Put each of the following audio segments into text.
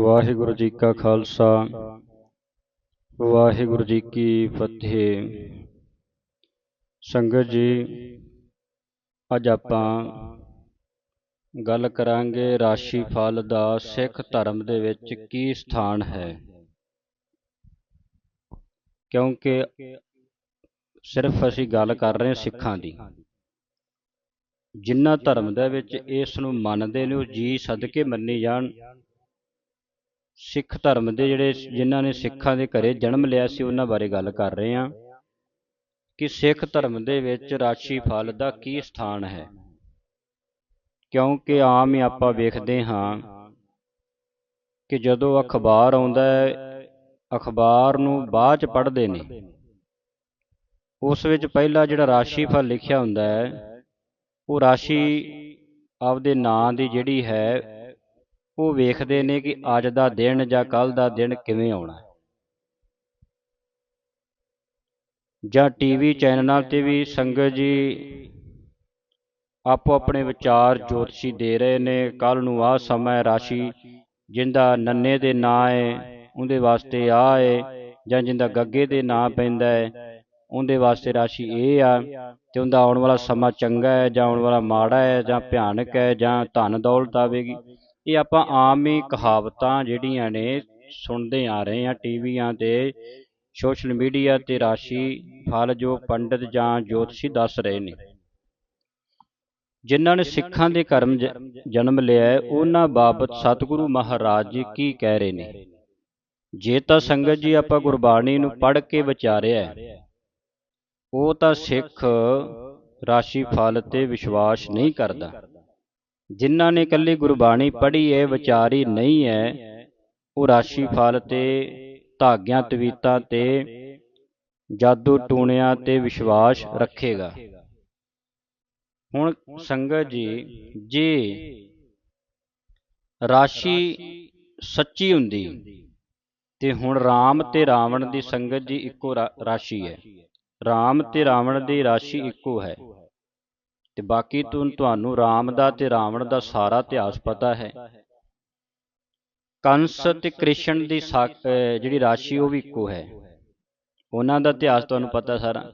ਵਾਹਿਗੁਰੂ ਜੀ ਕਾ ਖਾਲਸਾ। ਵਾਹਿਗੁਰੂ ਜੀ ਕੀ ਫਤਿਹ। ਸੰਗਤ ਜੀ, ਅੱਜ ਆਪਾਂ ਗੱਲ ਕਰਾਂਗੇ ਰਾਸ਼ੀ ਫਲ ਦਾ ਸਿੱਖ ਧਰਮ ਦੇ ਵਿੱਚ ਕੀ ਸਥਾਨ ਹੈ। ਕਿਉਂਕਿ ਸਿਰਫ ਅਸੀਂ ਗੱਲ ਕਰ ਰਹੇ ਹਾਂ ਸਿੱਖਾਂ ਦੀ। ਜਿਨ੍ਹਾਂ ਧਰਮ ਦੇ ਵਿੱਚ ਇਸ ਨੂੰ ਮੰਨਦੇ ਨੇ ਉਹ ਜੀ ਸਦਕੇ ਮੰਨੀ ਜਾਣ ਸਿੱਖ ਧਰਮ ਦੇ ਜਿਹੜੇ ਜਿਨ੍ਹਾਂ ਨੇ ਸਿੱਖਾਂ ਦੇ ਘਰੇ ਜਨਮ ਲਿਆ ਸੀ, ਉਹਨਾਂ ਬਾਰੇ ਗੱਲ ਕਰ ਰਹੇ ਹਾਂ। ਕਿ ਸਿੱਖ ਧਰਮ ਦੇ ਵਿੱਚ ਰਾਸ਼ੀ ਫਲ ਦਾ ਕੀ ਸਥਾਨ ਹੈ? ਕਿਉਂਕਿ ਆਮ ਹੀ ਆਪਾਂ ਵੇਖਦੇ ਹਾਂ ਕਿ ਜਦੋਂ ਅਖਬਾਰ ਆਉਂਦਾ ਹੈ, ਅਖਬਾਰ ਨੂੰ ਬਾਅਦ ਚ ਪੜ੍ਹਦੇ ਨੇ। ਉਸ ਵਿੱਚ ਪਹਿਲਾ ਜਿਹੜਾ ਰਾਸ਼ੀ ਫਲ ਲਿਖਿਆ ਹੁੰਦਾ ਹੈ, ਉਹ ਰਾਸ਼ੀ ਆਪਦੇ ਨਾਂ ਦੀ ਜਿਹੜੀ ਹੈ ਉਹ ਵੇਖਦੇ ਨੇ ਕਿ ਅੱਜ ਦਾ ਦਿਨ ਜਾਂ ਕੱਲ ਦਾ ਦਿਨ ਕਿਵੇਂ ਆਉਣਾ ਜਾਂ ਟੀਵੀ ਚੈਨਲਾਂ ਤੇ ਵੀ ਸੰਗਤ ਜੀ ਆਪੋ ਆਪਣੇ ਵਿਚਾਰ ਜੋਤਸ਼ੀ ਦੇ ਰਹੇ ਨੇ ਕੱਲ ਨੂੰ ਆਹ ਸਮਾਂ ਰਾਸ਼ੀ ਜਿੰਦਾ ਨੰਨੇ ਦੇ ਨਾਂ ਹੈ, ਉਹਦੇ ਵਾਸਤੇ ਆ ਹੈ, ਜਾਂ ਜਿੰਦਾ ਗੱਗੇ ਦੇ ਨਾਂ ਪੈਂਦਾ ਹੈ, ਉਹਦੇ ਵਾਸਤੇ ਰਾਸ਼ੀ ਇਹ ਆ ਤੇ ਉਹਦਾ ਆਉਣ ਵਾਲਾ ਸਮਾਂ ਚੰਗਾ ਹੈ, ਜਾਂ ਆਉਣ ਵਾਲਾ ਮਾੜਾ ਹੈ, ਜਾਂ ਭਿਆਨਕ ਹੈ, ਜਾਂ ਧਨ ਦੌਲਤ ਆਵੇਗੀ। ਇਹ ਆਪਾਂ ਆਮ ਹੀ ਕਹਾਵਤਾਂ ਜਿਹੜੀਆਂ ਨੇ ਸੁਣਦੇ ਆ ਰਹੇ ਆ ਟੀਵੀਆਂ ਤੇ, ਸੋਸ਼ਲ ਮੀਡੀਆ ਤੇ ਰਾਸ਼ੀ ਫਲ ਜੋ ਪੰਡਿਤ ਜਾਂ ਜੋਤਸ਼ੀ ਦੱਸ ਰਹੇ ਨੇ। ਜਿਨ੍ਹਾਂ ਨੇ ਸਿੱਖਾਂ ਦੇ ਕਰਮ ਜਨਮ ਲਿਆ ਉਹਨਾਂ ਬਾਬਤ ਸਤਿਗੁਰੂ ਮਹਾਰਾਜ ਜੀ ਕੀ ਕਹਿ ਰਹੇ ਨੇ? ਜੇ ਤਾਂ ਸੰਗਤ ਜੀ ਆਪਾਂ ਗੁਰਬਾਣੀ ਨੂੰ ਪੜ੍ਹ ਕੇ ਵਿਚਾਰਿਆ ਉਹ ਤਾਂ ਸਿੱਖ ਰਾਸ਼ੀ ਫਲ ਤੇ ਵਿਸ਼ਵਾਸ ਨਹੀਂ ਕਰਦਾ। ਜਿਨ੍ਹਾਂ ਨੇ ਇਕੱਲੀ ਗੁਰਬਾਣੀ ਪੜ੍ਹੀ ਹੈ ਵਿਚਾਰੀ ਨਹੀਂ ਹੈ। ਉਹ ਰਾਸ਼ੀ ਫਲ ਤੇ, ਧਾਗਿਆਂ ਤਵੀਤਾਂ ਤੇ, ਜਾਦੂ ਟੂਣਿਆਂ ਤੇ ਵਿਸ਼ਵਾਸ ਰੱਖੇਗਾ। ਹੁਣ ਸੰਗਤ ਜੀ, ਜੇ ਰਾਸ਼ੀ ਸੱਚੀ ਹੁੰਦੀ, ਤੇ ਹੁਣ ਰਾਮ ਤੇ ਰਾਵਣ ਦੀ ਸੰਗਤ ਜੀ ਇੱਕੋ ਰਾਸ਼ੀ ਹੈ। ਰਾਮ ਤੇ ਰਾਵਣ ਦੀ ਰਾਸ਼ੀ ਇੱਕੋ ਹੈ। ਤੇ ਬਾਕੀ ਤੁਹਾਨੂੰ ਰਾਮ ਦਾ ਤੇ ਰਾਵਣ ਦਾ ਸਾਰਾ ਇਤਿਹਾਸ ਪਤਾ ਹੈ। ਕੰਸ ਤੇ ਕ੍ਰਿਸ਼ਨ ਦੀ ਜਿਹੜੀ ਰਾਸ਼ੀ ਉਹ ਵੀ ਇੱਕੋ ਹੈ। ਉਹਨਾਂ ਦਾ ਇਤਿਹਾਸ ਤੁਹਾਨੂੰ ਪਤਾ ਸਾਰਾ।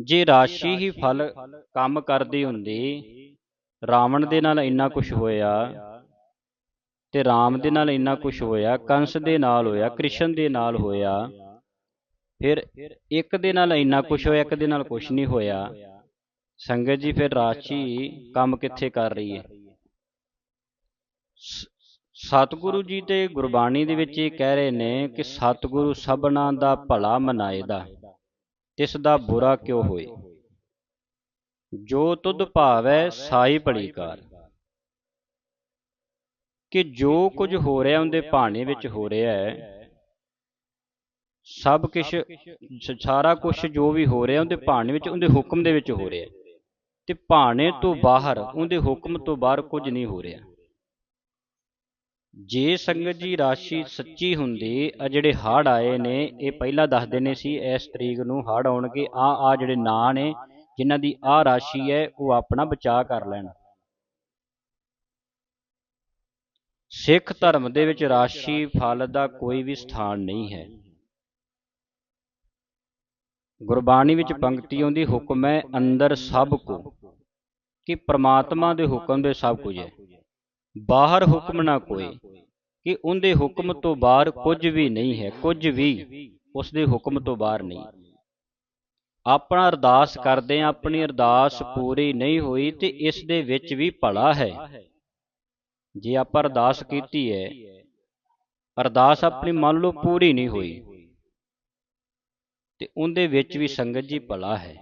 ਜੇ ਰਾਸ਼ੀ ਹੀ ਫਲ ਕੰਮ ਕਰਦੀ ਹੁੰਦੀ ਰਾਵਣ ਦੇ ਨਾਲ ਇੰਨਾ ਕੁਝ ਹੋਇਆ ਤੇ ਰਾਮ ਦੇ ਨਾਲ ਇੰਨਾ ਕੁਝ ਹੋਇਆ ਕੰਸ ਦੇ ਨਾਲ ਹੋਇਆ ਕ੍ਰਿਸ਼ਨ ਦੇ ਨਾਲ ਹੋਇਆ ਫਿਰ ਇੱਕ ਦੇ ਨਾਲ ਇੰਨਾ ਕੁਝ ਹੋਇਆ ਇੱਕ ਦੇ ਨਾਲ ਕੁਝ ਨਹੀਂ ਹੋਇਆ। ਸੰਗਤ ਜੀ, ਫਿਰ ਰਾਸ਼ੀ ਕੰਮ ਕਿੱਥੇ ਕਰ ਰਹੀ ਹੈ? ਸਤਿਗੁਰੂ ਜੀ ਤੇ ਗੁਰਬਾਣੀ ਦੇ ਵਿੱਚ ਇਹ ਕਹਿ ਰਹੇ ਨੇ ਕਿ ਸਤਿਗੁਰੂ ਸਭਨਾਂ ਦਾ ਭਲਾ ਮਨਾਏਦਾ, ਤਿਸ ਦਾ ਬੁਰਾ ਕਿਉ ਹੋਏ? ਜੋ ਤੁਧ ਭਾਵੈ ਸਾਈ ਭਲੀਕਾਰ। ਕਿ ਜੋ ਕੁਝ ਹੋ ਰਿਹਾ ਉਹਦੇ ਭਾਣੇ ਵਿੱਚ ਹੋ ਰਿਹਾ ਹੈ, ਸਭ ਕੁਝ ਸਾਰਾ ਕੁਝ ਜੋ ਵੀ ਹੋ ਰਿਹਾ ਉਹਦੇ ਭਾਣੇ ਵਿੱਚ, ਉਹਦੇ ਹੁਕਮ ਦੇ ਵਿੱਚ ਹੋ ਰਿਹਾ ਤੇ ਭਾਣੇ ਤੋਂ ਬਾਹਰ ਉਹਦੇ ਹੁਕਮ ਤੋਂ ਬਾਹਰ ਕੁਝ ਨਹੀਂ ਹੋ ਰਿਹਾ। ਜੇ ਸੰਗਤ ਜੀ ਰਾਸ਼ੀ ਸੱਚੀ ਹੁੰਦੀ ਆ ਜਿਹੜੇ ਹੜ ਆਏ ਨੇ ਇਹ ਪਹਿਲਾਂ ਦੱਸਦੇ ਨੇ ਸੀ ਇਸ ਤਰੀਕ ਨੂੰ ਹੜ ਆਉਣਗੇ ਆ ਆ ਜਿਹੜੇ ਨਾਂ ਨੇ ਜਿਨ੍ਹਾਂ ਦੀ ਆ ਰਾਸ਼ੀ ਹੈ ਉਹ ਆਪਣਾ ਬਚਾਅ ਕਰ ਲੈਣ। ਸਿੱਖ ਧਰਮ ਦੇ ਵਿੱਚ ਰਾਸ਼ੀ ਫਲ ਦਾ ਕੋਈ ਵੀ ਸਥਾਨ ਨਹੀਂ ਹੈ। ਗੁਰਬਾਣੀ ਵਿੱਚ ਪੰਕਤੀ ਆਉਂਦੀ ਹੁਕਮ ਹੈ ਅੰਦਰ ਸਭ ਕੋ, ਕਿ ਪ੍ਰਮਾਤਮਾ ਦੇ ਹੁਕਮ ਦੇ ਸਭ ਕੁਝ ਹੈ ਬਾਹਰ ਹੁਕਮ ਨਾ ਕੋਈ, ਕਿ ਉਹਦੇ ਹੁਕਮ ਤੋਂ ਬਾਹਰ ਕੁਝ ਵੀ ਨਹੀਂ ਹੈ, ਕੁਝ ਵੀ ਉਸ ਦੇ ਹੁਕਮ ਤੋਂ ਬਾਹਰ ਨਹੀਂ। ਆਪਣਾ ਅਰਦਾਸ ਕਰਦੇ ਆ ਆਪਣੀ ਅਰਦਾਸ ਪੂਰੀ ਨਹੀਂ ਹੋਈ ਤੇ ਇਸ ਦੇ ਵਿੱਚ ਵੀ ਭਲਾ ਹੈ। ਜੇ ਆਪਾਂ ਅਰਦਾਸ ਕੀਤੀ ਹੈ, ਅਰਦਾਸ ਆਪਣੀ ਮੰਨ ਲਓ ਪੂਰੀ ਨਹੀਂ ਹੋਈ ਤੇ ਉਹਦੇ ਵਿੱਚ ਵੀ ਸੰਗਤ ਜੀ ਭਲਾ ਹੈ।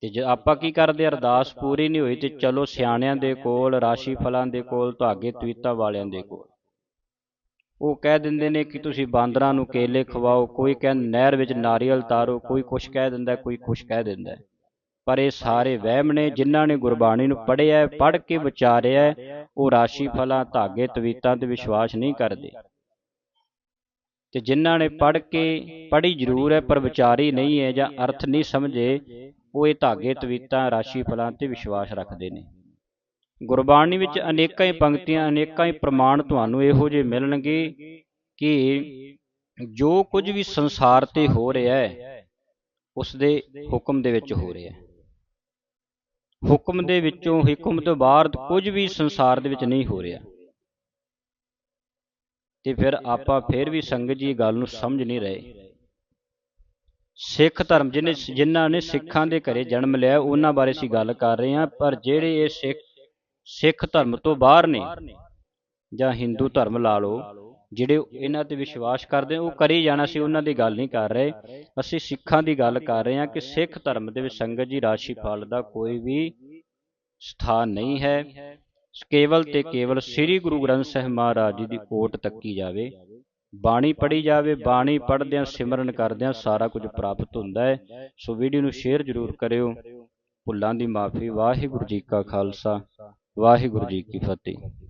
ਤੇ ਜੇ ਆਪਾਂ ਕੀ ਕਰਦੇ, ਅਰਦਾਸ ਪੂਰੀ ਨਹੀਂ ਹੋਈ ਤੇ ਚਲੋ ਸਿਆਣਿਆਂ ਦੇ ਕੋਲ, ਰਾਸ਼ੀ ਫਲਾਂ ਦੇ ਕੋਲ, ਧਾਗੇ ਤਵੀਤਾ ਵਾਲਿਆਂ ਦੇ ਕੋਲ। ਉਹ ਕਹਿ ਦਿੰਦੇ ਨੇ ਕਿ ਤੁਸੀਂ ਬਾਂਦਰਾਂ ਨੂੰ ਕੇਲੇ ਖਵਾਓ, ਕੋਈ ਕਹਿੰਦਾ ਨਹਿਰ ਵਿੱਚ ਨਾਰੀਅਲ ਤਾਰੋ, ਕੋਈ ਕੁਛ ਕਹਿ ਦਿੰਦਾ, ਕੋਈ ਕੁਛ ਕਹਿ ਦਿੰਦਾ। ਪਰ ਇਹ ਸਾਰੇ ਵਹਿਮ ਨੇ, ਜਿਨ੍ਹਾਂ ਨੇ ਗੁਰਬਾਣੀ ਨੂੰ ਪੜ੍ਹਿਆ, ਪੜ੍ਹ ਕੇ ਵਿਚਾਰਿਆ, ਉਹ ਰਾਸ਼ੀ ਫਲਾਂ, ਧਾਗੇ ਤਵੀਤਾਂ ਤੇ ਵਿਸ਼ਵਾਸ ਨਹੀਂ ਕਰਦੇ। ਤੇ ਜਿਨ੍ਹਾਂ ਨੇ ਪੜ੍ਹ ਕੇ ਪੜ੍ਹੀ ਜ਼ਰੂਰ ਹੈ, ਪਰ ਵਿਚਾਰੀ ਨਹੀਂ ਹੈ ਜਾਂ ਅਰਥ ਨਹੀਂ ਸਮਝੇ, ਉਹ ਇਹ ਧਾਗੇ, ਤਵੀਤਾਂ, ਰਾਸ਼ੀ ਫਲਾਂ ਤੇ ਵਿਸ਼ਵਾਸ ਰੱਖਦੇ ਨੇ। ਗੁਰਬਾਣੀ ਵਿੱਚ ਅਨੇਕਾਂ ਹੀ ਪੰਕਤੀਆਂ, ਅਨੇਕਾਂ ਹੀ ਪ੍ਰਮਾਣ ਤੁਹਾਨੂੰ ਇਹੋ ਜਿਹੇ ਮਿਲਣਗੇ ਕਿ ਜੋ ਕੁਝ ਵੀ ਸੰਸਾਰ ਤੇ ਹੋ ਰਿਹਾ ਹੈ, ਉਸ ਦੇ ਹੁਕਮ ਦੇ ਵਿੱਚ ਹੋ ਰਿਹਾ ਹੈ। ਹੁਕਮ ਦੇ ਵਿੱਚੋਂ, ਹੁਕਮ ਤੋਂ ਬਾਹਰ ਕੁਝ ਵੀ ਸੰਸਾਰ ਦੇ ਵਿੱਚ ਨਹੀਂ ਹੋ ਰਿਹਾ। ਤੇ ਫਿਰ ਆਪਾਂ ਫਿਰ ਵੀ ਸੰਗਤ ਜੀ ਗੱਲ ਨੂੰ ਸਮਝ ਨਹੀਂ ਰਹੇ। ਸਿੱਖ ਧਰਮ ਜਿਹਨੇ ਜਿਨ੍ਹਾਂ ਨੇ ਸਿੱਖਾਂ ਦੇ ਘਰੇ ਜਨਮ ਲਿਆ, ਉਹਨਾਂ ਬਾਰੇ ਅਸੀਂ ਗੱਲ ਕਰ ਰਹੇ ਹਾਂ, ਪਰ ਜਿਹੜੇ ਇਹ ਸਿੱਖ ਸਿੱਖ ਧਰਮ ਤੋਂ ਬਾਹਰ ਨੇ, ਜਾਂ ਹਿੰਦੂ ਧਰਮ ਲਾ ਲਓ, ਜਿਹੜੇ ਇਹਨਾਂ ਤੇ ਵਿਸ਼ਵਾਸ ਕਰਦੇ, ਉਹ ਕਰੀ ਜਾਣਾ ਸੀ, ਉਹਨਾਂ ਦੀ ਗੱਲ ਨਹੀਂ ਕਰ ਰਹੇ। ਅਸੀਂ ਸਿੱਖਾਂ ਦੀ ਗੱਲ ਕਰ ਰਹੇ ਹਾਂ ਕਿ ਸਿੱਖ ਧਰਮ ਦੇ ਵਿੱਚ ਸੰਗਤ ਜੀ ਰਾਸ਼ੀ ਫਲ ਦਾ ਕੋਈ ਵੀ ਸਥਾਨ ਨਹੀਂ ਹੈ। ਕੇਵਲ ਤੇ ਕੇਵਲ ਸ੍ਰੀ ਗੁਰੂ ਗ੍ਰੰਥ ਸਾਹਿਬ ਮਹਾਰਾਜ ਜੀ ਦੀ ਓਟ ਤੱਕੀ ਜਾਵੇ। ਬਾਣੀ ਪੜ੍ਹੀ ਜਾਵੇ ਬਾਣੀ ਪੜ੍ਹਦਿਆਂ ਸਿਮਰਨ ਕਰਦਿਆਂ ਸਾਰਾ ਕੁਝ ਪ੍ਰਾਪਤ ਹੁੰਦਾ ਹੈ। ਸੋ ਵੀਡੀਓ ਨੂੰ ਸ਼ੇਅਰ ਜ਼ਰੂਰ ਕਰਿਓ। ਭੁੱਲਾਂ ਦੀ ਮਾਫੀ ਵਾਹਿਗੁਰੂ ਜੀ ਕਾ ਖਾਲਸਾ ਵਾਹਿਗੁਰੂ ਜੀ ਕੀ ਫਤਿਹ।